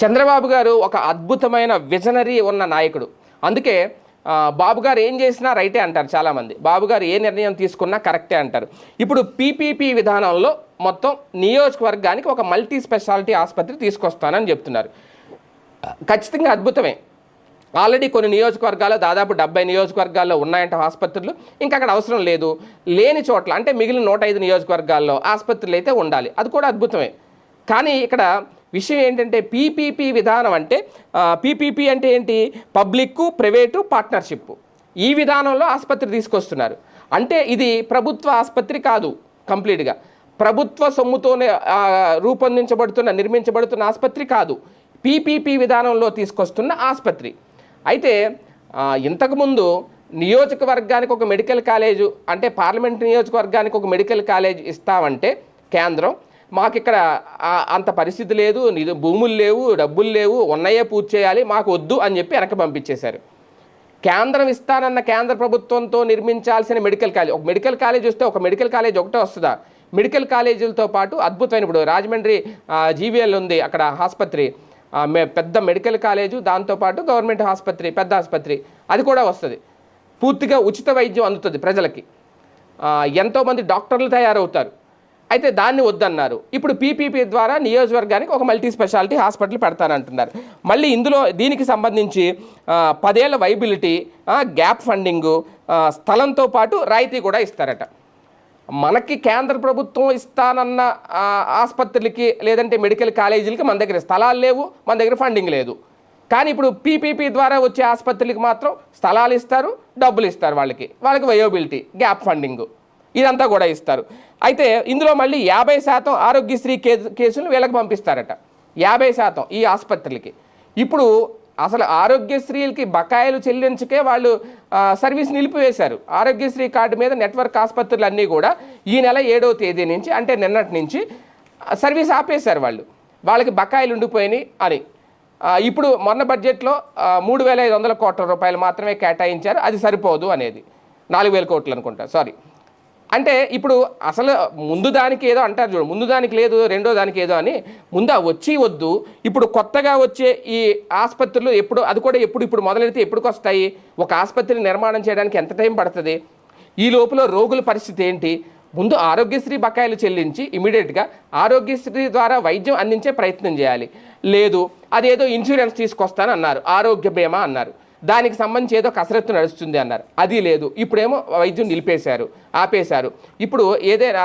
చంద్రబాబు గారు ఒక అద్భుతమైన విజనరీ ఉన్న నాయకుడు. అందుకే బాబు గారు ఏం చేసినా రైటే అంటారు చాలామంది. బాబు గారు ఏ నిర్ణయం తీసుకున్నా కరెక్టే అంటారు. ఇప్పుడు పీపీపీ విధానంలో మొత్తం నియోజకవర్గానికి ఒక మల్టీ స్పెషాలిటీ ఆసుపత్రి తీసుకొస్తానని చెప్తున్నారు. ఖచ్చితంగా అద్భుతమే. ఆల్రెడీ కొన్ని నియోజకవర్గాల్లో దాదాపు డెబ్బై నియోజకవర్గాల్లో ఉన్నాయంట ఆసుపత్రులు. ఇంకా అక్కడ అవసరం లేదు. లేని చోట్ల అంటే మిగిలిన నూట ఐదు నియోజకవర్గాల్లో ఆసుపత్రులు అయితే ఉండాలి. అది కూడా అద్భుతమే. కానీ ఇక్కడ విషయం ఏంటంటే పీపీపీ విధానం అంటే పీపీపీ అంటే ఏంటి? పబ్లిక్ ప్రైవేటు పార్ట్నర్షిప్ ఈ విధానంలో ఆసుపత్రి తీసుకొస్తున్నారు. అంటే ఇది ప్రభుత్వ ఆసుపత్రి కాదు కంప్లీట్గా. ప్రభుత్వ సొమ్ముతోనే రూపొందించబడుతున్న నిర్మించబడుతున్న ఆసుపత్రి కాదు. పీపీపీ విధానంలో తీసుకొస్తున్న ఆసుపత్రి. అయితే ఇంతకుముందు నియోజకవర్గానికి ఒక మెడికల్ కాలేజు అంటే పార్లమెంట్ నియోజకవర్గానికి ఒక మెడికల్ కాలేజ్ ఇస్తామంటే కేంద్రం మాకు ఇక్కడ అంత పరిస్థితి లేదు నిధు- భూములు లేవు డబ్బులు లేవు ఉన్నాయే పూర్తి చేయాలి మాకు వద్దు అని చెప్పి వెనక పంపించేశారు. కేంద్రం ఇస్తానన్న కేంద్ర ప్రభుత్వంతో నిర్మించాల్సిన మెడికల్ కాలేజ్ ఒక మెడికల్ కాలేజ్ వస్తే ఒక మెడికల్ కాలేజ్ ఒకటే వస్తుందా? మెడికల్ కాలేజీలతో పాటు అద్భుతమైన ఇప్పుడు రాజమండ్రి జీవీఎల్ ఉంది అక్కడ ఆసుపత్రి. పెద్ద మెడికల్ కాలేజు దాంతోపాటు గవర్నమెంట్ ఆసుపత్రి పెద్ద ఆసుపత్రి. అది కూడా వస్తుంది. పూర్తిగా ఉచిత వైద్యం అందుతుంది ప్రజలకి. ఎంతోమంది డాక్టర్లు తయారవుతారు. అయితే దాన్ని వద్దన్నారు. ఇప్పుడు పీపీపీ ద్వారా నియోజకవర్గానికి ఒక మల్టీ స్పెషాలిటీ హాస్పిటల్ పెడతానంటున్నారు. మళ్ళీ ఇందులో దీనికి సంబంధించి పదేళ్ళ వైబిలిటీ గ్యాప్ ఫండింగు స్థలంతో పాటు రాయితీ కూడా ఇస్తారట. మనకి కేంద్ర ప్రభుత్వం ఇస్తానన్న ఆసుపత్రులకి లేదంటే మెడికల్ కాలేజీలకి మన దగ్గర స్థలాలు లేవు మన దగ్గర ఫండింగ్ లేదు. కానీ ఇప్పుడు పీపీపీ ద్వారా వచ్చే ఆసుపత్రులకి మాత్రం స్థలాలు ఇస్తారు డబ్బులు ఇస్తారు వాళ్ళకి. వాళ్ళకి వయోబిలిటీ గ్యాప్ ఫండింగ్. ఇదంతా కూడా ఇస్తారు. అయితే ఇందులో మళ్ళీ యాభై శాతం ఆరోగ్యశ్రీ కేసు కేసులు వీళ్ళకి పంపిస్తారట. యాభై శాతం ఈ ఆసుపత్రులకి. ఇప్పుడు అసలు ఆరోగ్యశ్రీలకి బకాయిలు చెల్లించకే వాళ్ళు సర్వీస్ నిలిపివేశారు. ఆరోగ్యశ్రీ కార్డు మీద నెట్వర్క్ ఆసుపత్రులు అన్నీ కూడా ఈ నెల ఏడవ తేదీ నుంచి అంటే నిన్నటి నుంచి సర్వీస్ ఆపేశారు వాళ్ళు. వాళ్ళకి బకాయిలు ఉండిపోయినాయి అని. ఇప్పుడు మొన్న బడ్జెట్లో మూడు వేల ఐదు వందల కోట్ల రూపాయలు మాత్రమే కేటాయించారు. అది సరిపోదు అనేది. నాలుగు వేల కోట్లు అనుకుంటా. సారీ. అంటే ఇప్పుడు అసలు ముందు దానికి ఏదో అంటారు చూడు ముందు దానికి లేదు రెండో దానికి ఏదో అని ముందు వచ్చి వద్దు. ఇప్పుడు కొత్తగా వచ్చే ఈ ఆసుపత్రులు ఎప్పుడు అది కూడా ఎప్పుడు ఇప్పుడు మొదలెడితే ఎప్పటికి వస్తాయి? ఒక ఆసుపత్రిని నిర్మాణం చేయడానికి ఎంత టైం పడుతుంది? ఈ లోపల రోగుల పరిస్థితి ఏంటి? ముందు ఆరోగ్యశ్రీ బకాయిలు చెల్లించి ఇమీడియట్గా ఆరోగ్యశ్రీ ద్వారా వైద్యం అందించే ప్రయత్నం చేయాలి. లేదు అదేదో ఇన్సూరెన్స్ తీసుకొస్తానన్నారు ఆరోగ్య బీమా అన్నారు. దానికి సంబంధించి ఏదో కసరత్తు నడుస్తుంది అన్నారు. అది లేదు. ఇప్పుడేమో వైద్యం నిలిపేశారు ఆపేశారు. ఇప్పుడు ఏదైనా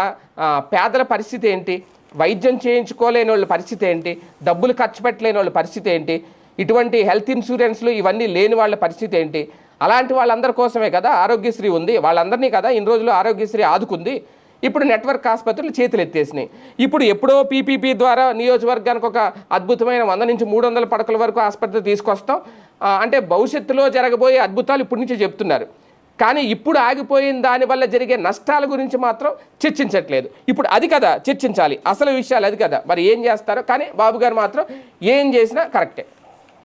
పేదల పరిస్థితి ఏంటి? వైద్యం చేయించుకోలేని వాళ్ళ పరిస్థితి ఏంటి? డబ్బులు ఖర్చు పెట్టలేని వాళ్ళ పరిస్థితి ఏంటి? ఇటువంటి హెల్త్ ఇన్సూరెన్స్లు ఇవన్నీ లేని వాళ్ళ పరిస్థితి ఏంటి? అలాంటి వాళ్ళందరి కోసమే కదా ఆరోగ్యశ్రీ ఉంది. వాళ్ళందరినీ కదా ఇన్ని రోజులు ఆరోగ్యశ్రీ ఆదుకుంది. ఇప్పుడు నెట్వర్క్ ఆసుపత్రులు చేతులు ఎత్తేసినాయి. ఇప్పుడు ఎప్పుడో పీపీపీ ద్వారా నియోజకవర్గానికి ఒక అద్భుతమైన వంద నుంచి మూడు వందల పడకల వరకు ఆసుపత్రి తీసుకొస్తాం. అంటే భవిష్యత్తులో జరగబోయే అద్భుతాలు ఇప్పటి నుంచి చెప్తున్నారు. కానీ ఇప్పుడు ఆగిపోయిన దానివల్ల జరిగే నష్టాల గురించి మాత్రం చర్చించట్లేదు. ఇప్పుడు అది కదా చర్చించాలి. అసలు విషయాలు అది కదా. మరి ఏం చేస్తారో కానీ బాబు గారు మాత్రం ఏం చేసినా కరెక్టే.